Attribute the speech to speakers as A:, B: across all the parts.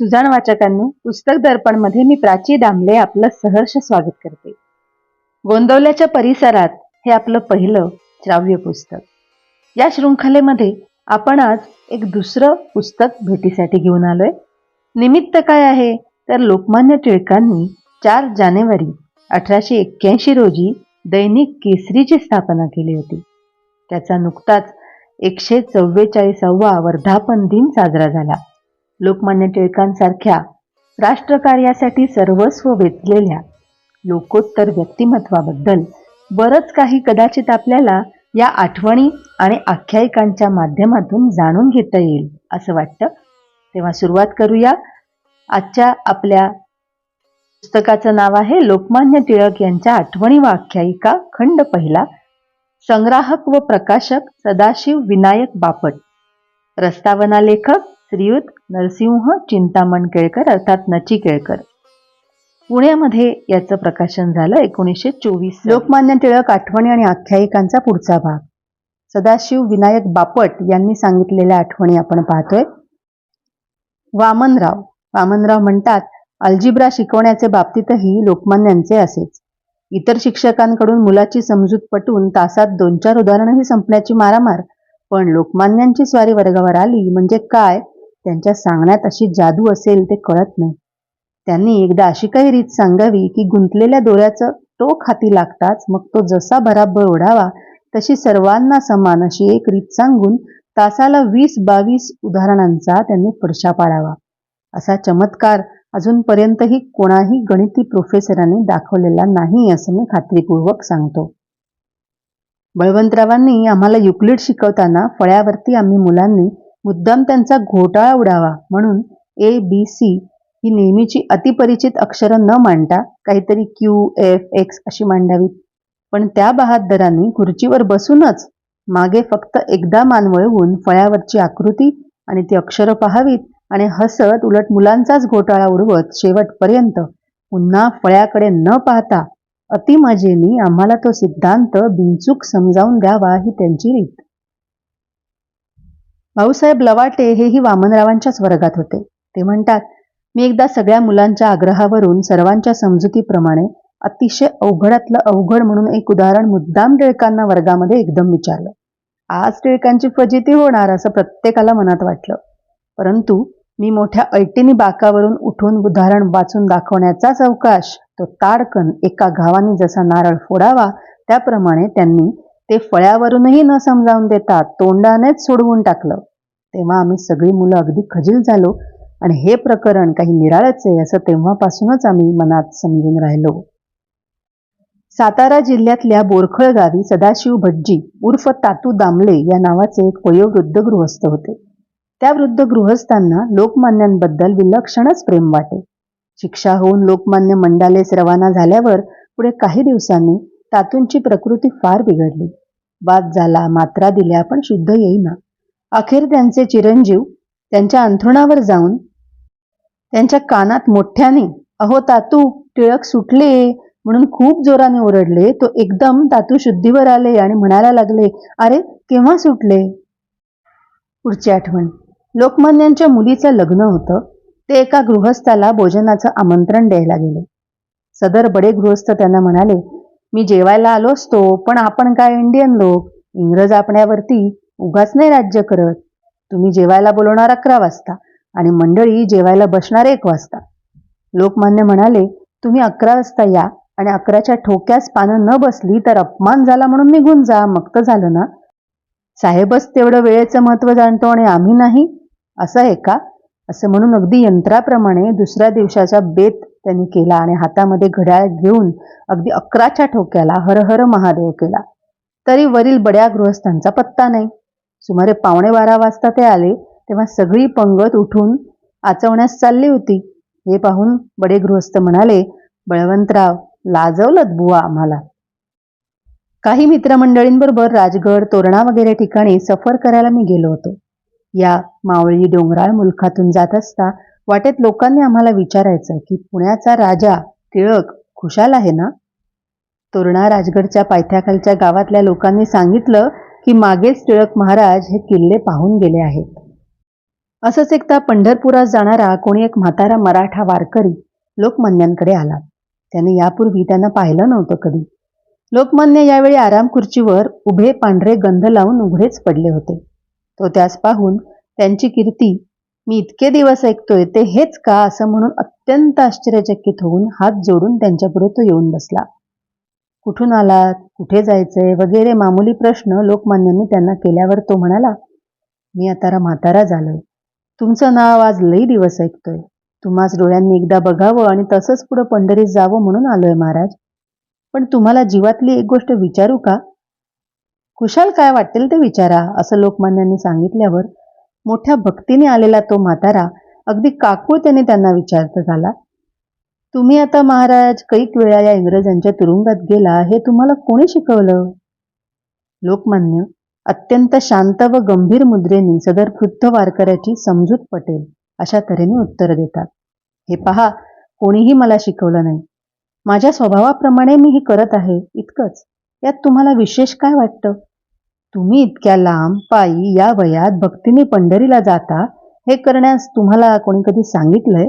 A: सुजाण वाचकांनो पुस्तक दर्पणमध्ये मी प्राची दामले आपलं सहर्ष स्वागत करते. गोंदवल्याच्या परिसरात हे आपलं पहिलं श्राव्य पुस्तक. या शृंखलेमध्ये आपण आज एक दुसरं पुस्तक भेटीसाठी घेऊन आलोय. निमित्त काय आहे तर लोकमान्य टिळकांनी चार जानेवारी अठराशे एक्क्याऐंशी रोजी दैनिक केसरीची स्थापना केली होती. त्याचा नुकताच एकशे चव्वेचाळीसावा वर्धापन दिन साजरा झाला. लोकमान्य टिळकांसारख्या राष्ट्रकार्यासाठी सर्वस्व वेचलेल्या लोकोत्तर व्यक्तिमत्वाबद्दल बरंच काही कदाचित आपल्याला या आठवणी आणि आख्यायिकांच्या माध्यमातून जाणून घेता येईल असं वाटतं. तेव्हा सुरुवात करूया. आजच्या आपल्या पुस्तकाचं नाव आहे लोकमान्य टिळक यांच्या आठवणी व आख्यायिका खंड पहिला. संग्राहक व प्रकाशक सदाशिव विनायक बापट. रस्तावना लेखक श्रीयुत नरसिंह चिंतामण केळकर अर्थात नची केळकर. पुण्यामध्ये याचं प्रकाशन झालं एकोणीसशे चोवीस लोकमान्य टिळक आठवणी आणि आख्यायिकांचा पुढचा भाग. सदाशिव विनायक बापट यांनी सांगितलेल्या आठवणी आपण पाहतोय. वामनराव. वामनराव म्हणतात अल्जिब्रा शिकवण्याचे बाबतीतही लोकमान्यांचे असेच. इतर शिक्षकांकडून मुलाची समजूत पटवून तासात दोन चार उदाहरणंही संपण्याची मारामार पण लोकमान्यांची स्वारी वर्गावर आली म्हणजे काय त्यांच्या सांगण्यात अशी जादू असेल ते कळत नाही. त्यांनी एकदा अशी काही रीत सांगावी की गुंतलेल्या दोऱ्याचं टोक हाती लागताच मग तो जसा बराबर ओढावा तशी सर्वांना समान अशी एक रीत सांगून तासाला वीस बावीस उदाहरणांचा त्यांनी फडशा पाडावा. असा चमत्कार अजूनपर्यंतही कोणाही गणिती प्रोफेसरांनी दाखवलेला नाही असं मी खात्रीपूर्वक सांगतो. बळवंतरावांनी आम्हाला युक्लिड शिकवताना फळ्यावरती आम्ही मुलांनी मुद्दाम त्यांचा घोटाळा उडावा म्हणून ए बी सी ही नेहमीची अतिपरिचित अक्षरं न मांडता काहीतरी क्यू एफ एक्स अशी मांडावीत. पण त्या बहादरांनी खुर्चीवर बसूनच मागे फक्त एकदा मान वळवून फळ्यावरची आकृती आणि ती अक्षरं पाहावीत आणि हसत उलट मुलांचाच घोटाळा उडवत शेवटपर्यंत पुन्हा फळ्याकडे न पाहता अतिमजेनी आम्हाला तो सिद्धांत बिनचूक समजावून द्यावा ही त्यांची रीत. भाऊसाहेब लवाटे हेही वामनरावांच्याच वर्गात होते. ते म्हणतात मी एकदा सगळ्या मुलांच्या आग्रहावरून सर्वांच्या समजुतीप्रमाणे अतिशय अवघडातलं अवघड म्हणून एक उदाहरण मुद्दाम टिळकांना वर्गामध्ये एकदम विचारलं. आज टिळकांची फजिती होणार असं प्रत्येकाला मनात वाटलं. परंतु मी मोठ्या ऐटीनी बाकावरून उठून उदाहरण वाचून दाखवण्याचाच अवकाश तो ताडकन एका घावाने जसा नारळ फोडावा त्याप्रमाणे त्यांनी ते फळ्यावरूनही न समजावून देता तोंडानेच सोडवून टाकलं. तेव्हा आम्ही सगळी मुलं अगदी खजील झालो. आणि हे प्रकरण काही निराळच आहे असं तेव्हापासूनच आम्ही मनात समजून राहिलो. सातारा जिल्ह्यातल्या बोरखळ गावी सदाशिव भटजी उर्फ तातू दामले या नावाचे एक वयोवृद्ध गृहस्थ होते. त्या वृद्ध गृहस्थांना लोकमान्यांबद्दल विलक्षणच प्रेम वाटे. शिक्षा होऊन लोकमान्य मंडालेस रवाना झाल्यावर पुढे काही दिवसांनी तातूंची प्रकृती फार बिघडली. बाद झाला मात्रा दिल्या पण शुद्ध येईना. अखेर त्यांचे चिरंजीव त्यांच्या अंथरुणावर जाऊन त्यांच्या कानात मोठ्याने अहो तातू टिळक सुटले म्हणून खूप जोराने ओरडले. तो एकदम तातू शुद्धीवर आले आणि म्हणायला लागले अरे केव्हा सुटले? पुढची आठवण. लोकमान्यांच्या मुलीचं लग्न होतं. ते एका गृहस्थाला भोजनाचं आमंत्रण द्यायला गेले. सदर बडे गृहस्थ त्यांना म्हणाले मी जेवायला आलो असतो पण आपण काय इंडियन लोक? इंग्रज आपण्यावरती उगाच नाही राज्य करत. तुम्ही जेवायला बोलवणार अकरा वाजता आणि मंडळी जेवायला बसणार एक वाजता. लोकमान्य म्हणाले तुम्ही अकरा वाजता या आणि अकराच्या ठोक्यास पानं न बसली तर अपमान झाला म्हणून निघून जा. मग तर झालं ना? साहेबच तेवढं वेळेचं महत्त्व जाणतो आणि आम्ही नाही. असं आहे का? असं म्हणून अगदी यंत्राप्रमाणे दुसऱ्या दिवसाचा बेत त्यांनी केला आणि हातामध्ये घड्याळ घेऊन अगदी अकराच्या ठोक्याला हर हर महादेव केला. तरी वरील बड्या गृहस्थांचा पत्ता नाही. सुमारे पावणे बारा वाजता ते आले तेव्हा सगळी पंगत उठून आचवण्यास चालली होती. हे पाहून बडे गृहस्थ म्हणाले बळवंतराव लाजवलत बुवा आम्हाला. काही मित्रमंडळींबरोबर राजगड तोरणा वगैरे ठिकाणी सफर करायला मी गेलो होतो. या मावळी डोंगराळ मुलखातून जात असता वाटेत लोकांनी आम्हाला विचारायचं की पुण्याचा राजा टिळक खुशाल आहे ना? तोरणा राजगडच्या पायथ्याखालच्या गावातल्या लोकांनी सांगितलं की मागेच टिळक महाराज हे किल्ले पाहून गेले आहेत. असंच एकदा पंढरपुरात जाणारा कोणी एक म्हातारा मराठा वारकरी लोकमान्यांकडे आला. त्याने यापूर्वी त्यांना पाहिलं नव्हतं कधी. लोकमान्य यावेळी आराम खुर्चीवर उभे पांढरे गंध लावून उघडेच पडले होते. तो त्यास पाहून त्यांची कीर्ती मी इतके दिवस ऐकतोय ते हेच का? असं म्हणून अत्यंत आश्चर्यचकित होऊन हात जोडून त्यांच्यापुढे तो येऊन बसला. कुठून आलात? कुठे जायचंय वगैरे मामूली प्रश्न लोकमान्यांनी त्यांना केल्यावर तो म्हणाला मी आता म्हातारा झालोय. तुमचं नाव आज लई दिवस ऐकतोय. तुम्हाच डोळ्यांनी एकदा बघावं आणि तसंच पुढं पंढरीत जावं म्हणून आलोय महाराज. पण तुम्हाला जीवातली एक गोष्ट विचारू का? कुशाल काय वाटेल ते विचारा असं लोकमान्यांनी सांगितल्यावर मोठ्या भक्तीने आलेला तो म्हातारा अगदी काकूळ त्याने त्यांना विचारत झाला. तुम्ही आता महाराज कैक वेळा या इंग्रजांच्या तुरुंगात गेला हे तुम्हाला कोणी शिकवलं? लोकमान्य अत्यंत शांत व गंभीर मुद्रेने सदर वृद्ध वारकऱ्याची समजूत पटेल अशा तऱ्हेने उत्तर देतात. हे पहा कोणीही मला शिकवलं नाही. माझ्या स्वभावाप्रमाणे मी हे करत आहे इतकंच. यात तुम्हाला विशेष काय वाटतं? तुम्ही इतक्या लांब पायी या वयात भक्तीने पंढरीला जाता हे करण्यास तुम्हाला कोणी कधी सांगितलंय?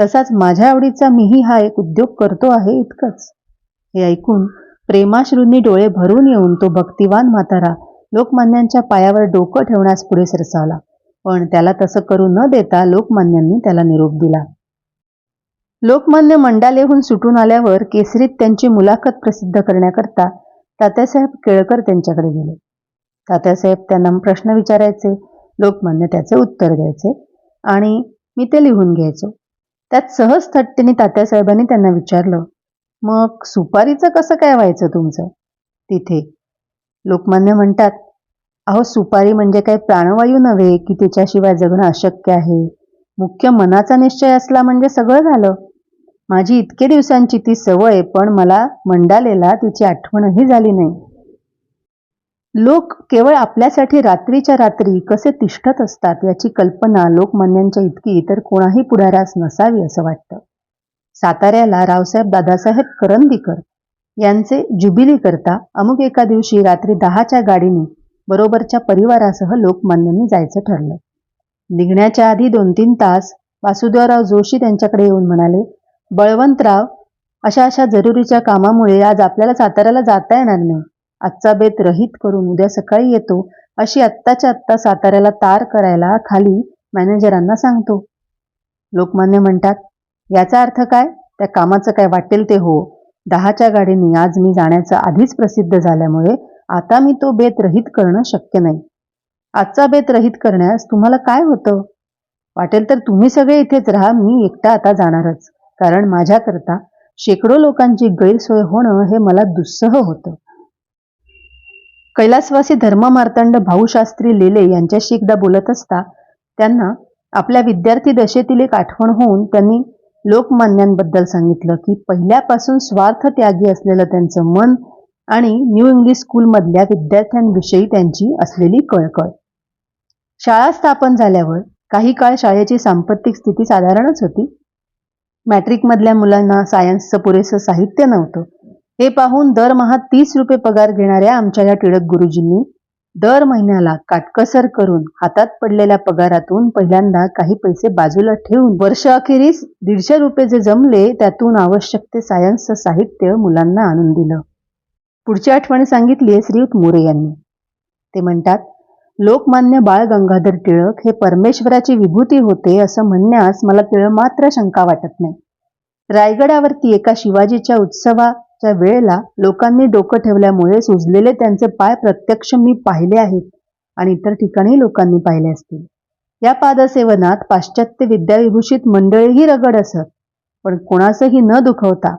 A: तसाच माझ्या आवडीचा मीही हा एक उद्योग करतो आहे इतकंच. हे ऐकून प्रेमाश्रूंनी डोळे भरून येऊन तो भक्तिवान म्हातारा लोकमान्यांच्या पायावर डोकं ठेवण्यास पुढे सरसावला. पण त्याला तसं करू न देता लोकमान्यांनी त्याला निरोप दिला. लोकमान्य मंडालेहून सुटून आल्यावर केसरीत त्यांची मुलाखत प्रसिद्ध करण्याकरता तात्यासाहेब केळकर त्यांच्याकडे गेले. तात्यासाहेब त्यांना प्रश्न विचारायचे लोकमान्य त्याचे उत्तर द्यायचे आणि मी ते लिहून घ्यायचो. त्यात सहज थट्टीने तात्यासाहेबांनी त्यांना विचारलं मग सुपारीचं कसं काय व्हायचं तुमचं? तिथे लोकमान्य म्हणतात अहो सुपारी म्हणजे काय प्राणवायू नव्हे की तिच्याशिवाय जगणं अशक्य आहे? मुख्य मनाचा निश्चय असला म्हणजे सगळं झालं. माझी इतके दिवसांची ती सवय पण मला मंडालेला तिची आठवणही झाली नाही. लोक केवळ आपल्यासाठी रात्रीच्या रात्री कसे तिष्ठत असतात याची कल्पना लोकमान्यांच्या इतकी इतर कोणाही पुढाऱ्यास नसावी असं वाटतं. साताऱ्याला रावसाहेब दादासाहेब करंदीकर यांचे जुबिली करता अमुक एका दिवशी रात्री दहाच्या गाडीने बरोबरच्या परिवारासह लोकमान्यांनी जायचं ठरलं. निघण्याच्या आधी दोन तीन तास वासुदेवराव जोशी त्यांच्याकडे येऊन म्हणाले बळवंतराव अशा अशा जरुरीच्या कामामुळे आज आपल्याला साताऱ्याला जाता येणार नाही. आजचा बेत रहित करून उद्या सकाळी येतो अशी आत्ताच्या आत्ता साताऱ्याला तार करायला खाली मॅनेजरांना सांगतो. लोकमान्य म्हणतात याचा अर्थ काय? त्या कामाचं काय वाटेल ते हो. दहाच्या गाडीने आज मी जाण्याचं आधीच प्रसिद्ध झाल्यामुळे आता मी तो बेत रहित करणं शक्य नाही. आजचा बेत रहित करण्यास तुम्हाला काय होतं? वाटेल तर तुम्ही सगळे इथेच राहा मी एकटा आता जाणारच. कारण माझ्याकरता शेकडो लोकांची गैरसोय होणं हे मला दुस्सह होतं. कैलासवासी धर्ममार्तंड भाऊशास्त्री लेले यांच्याशी एकदा बोलत असता त्यांना आपल्या विद्यार्थी दशेतील एक आठवण होऊन त्यांनी लोकमान्यांबद्दल सांगितलं की पहिल्यापासून स्वार्थ त्यागी असलेलं त्यांचं मन आणि न्यू इंग्लिश स्कूलमधल्या विद्यार्थ्यांविषयी त्यांची असलेली कळकळ. शाळा स्थापन झाल्यावर काही काळ शाळेची सांपत्तिक स्थिती साधारणच होती. मॅट्रिकमधल्या मुलांना सायन्सचं पुरेसं साहित्य नव्हतं. हे पाहून दरमहा तीस रुपये पगार घेणाऱ्या आमच्या या टिळक गुरुजींनी दर महिन्याला काटकसर करून हातात पडलेल्या पगारातून पहिल्यांदा काही पैसे बाजूला ठेवून वर्ष अखेरीस दीडशे रुपये जे जमले त्यातून आवश्यक ते सायन्सचं साहित्य मुलांना आणून दिलं. पुढची आठवण सांगितली आहे श्रीयुत मोरे यांनी. ते म्हणतात लोकमान्य बाळ गंगाधर टिळक हे परमेश्वराची विभूती होते असं म्हणण्यास मला तिळ मात्र शंका वाटत नाही. रायगडावरती एका शिवाजीच्या उत्सवा च्या वेळेला लोकांनी डोकं ठेवल्यामुळे सुजलेले त्यांचे पाय प्रत्यक्ष मी पाहिले आहेत आणि इतर ठिकाणी लोकांनी पाहिले असतील. या पादसेवनात पाश्चात्य विद्याविभूषित मंडळीही रगड असत पण कोणासही न दुखवता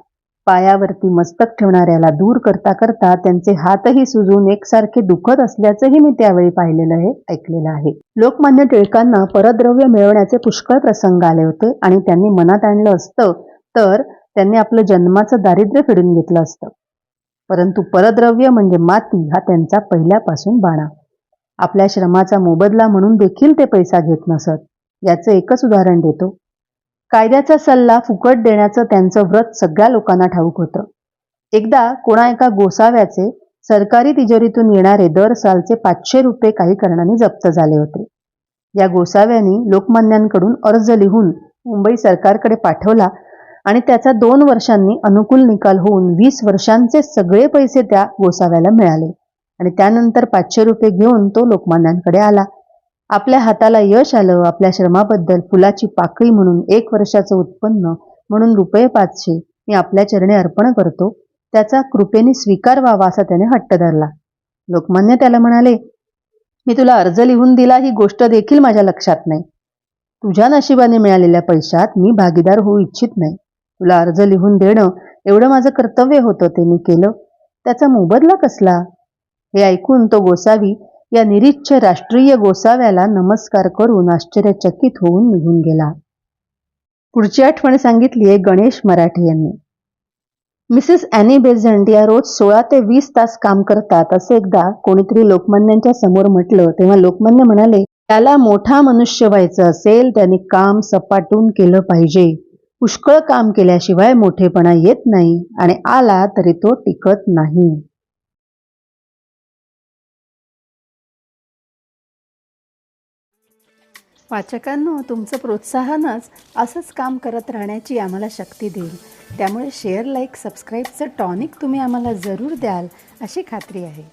A: पायावरती मस्तक ठेवणाऱ्याला दूर करता करता त्यांचे हातही सुजून एकसारखे दुखत असल्याचंही मी त्यावेळी पाहिलेलं आहे ऐकलेलं आहे. लोकमान्य टिळकांना परद्रव्य मिळवण्याचे पुष्कळ प्रसंग आले होते आणि त्यांनी मनात आणलं असतं तर त्यांनी आपलं जन्माचं दारिद्र्य फेडून घेतलं असतं. परंतु परद्रव्य म्हणजे माती हा त्यांचा पहिल्यापासून बाणा. आपल्या श्रमाचा मोबदला म्हणून देखील ते पैसा घेत नसत याचं एकच उदाहरण देतो. कायद्याचा सल्ला फुकट देण्याचं त्यांचं व्रत सगळ्या लोकांना ठाऊक होतं. एकदा कोणा एका गोसाव्याचे सरकारी तिजोरीतून येणारे दर सालचे पाचशे रुपये काही कारणाने जप्त झाले होते. या गोसाव्याने लोकमान्यांकडून अर्ज लिहून मुंबई सरकारकडे पाठवला आणि त्याचा दोन वर्षांनी अनुकूल निकाल होऊन वीस वर्षांचे सगळे पैसे त्या गोसाव्याला मिळाले. आणि त्यानंतर पाचशे रुपये घेऊन तो लोकमान्यांकडे आला. आपल्या हाताला यश आलं आपल्या श्रमाबद्दल फुलाची पाकळी म्हणून एक वर्षाचं उत्पन्न म्हणून रुपये पाचशे मी आपल्या चरणी अर्पण करतो त्याचा कृपेने स्वीकार व्हावा असा त्याने हट्ट धरला. लोकमान्य त्याला म्हणाले मी तुला अर्ज लिहून दिला ही गोष्ट देखील माझ्या लक्षात नाही. तुझ्या नशिबाने मिळालेल्या पैशात मी भागीदार होऊ इच्छित नाही. तुला अर्ज लिहून देणं एवढं माझं कर्तव्य होतं ते मी केलं. त्याचा मोबदला कसला? हे ऐकून तो गोसावी या निरीच्छ राष्ट्रीय गोसाव्याला नमस्कार करून आश्चर्यचकित होऊन निघून गेला. पुढची आठवण सांगितली आहे गणेश मराठे यांनी. मिसेस अॅनी बेझंट या रोज सोळा ते वीस तास काम करतात असं एकदा कोणीतरी लोकमान्यांच्या समोर म्हटलं. तेव्हा लोकमान्य म्हणाले त्याला मोठा मनुष्य व्हायचं असेल त्याने काम सपाटून केलं पाहिजे. पुष्कळ काम केल्याशिवाय मोठेपणा येत नाही आणि आला तरी तो टिकत नाही. वाचकांनो तुमचं प्रोत्साहनच असंच काम करत राहण्याची आम्हाला शक्ती देईल. त्यामुळे शेअर लाईक सबस्क्राईबचं टॉनिक तुम्ही आम्हाला जरूर द्याल अशी खात्री आहे.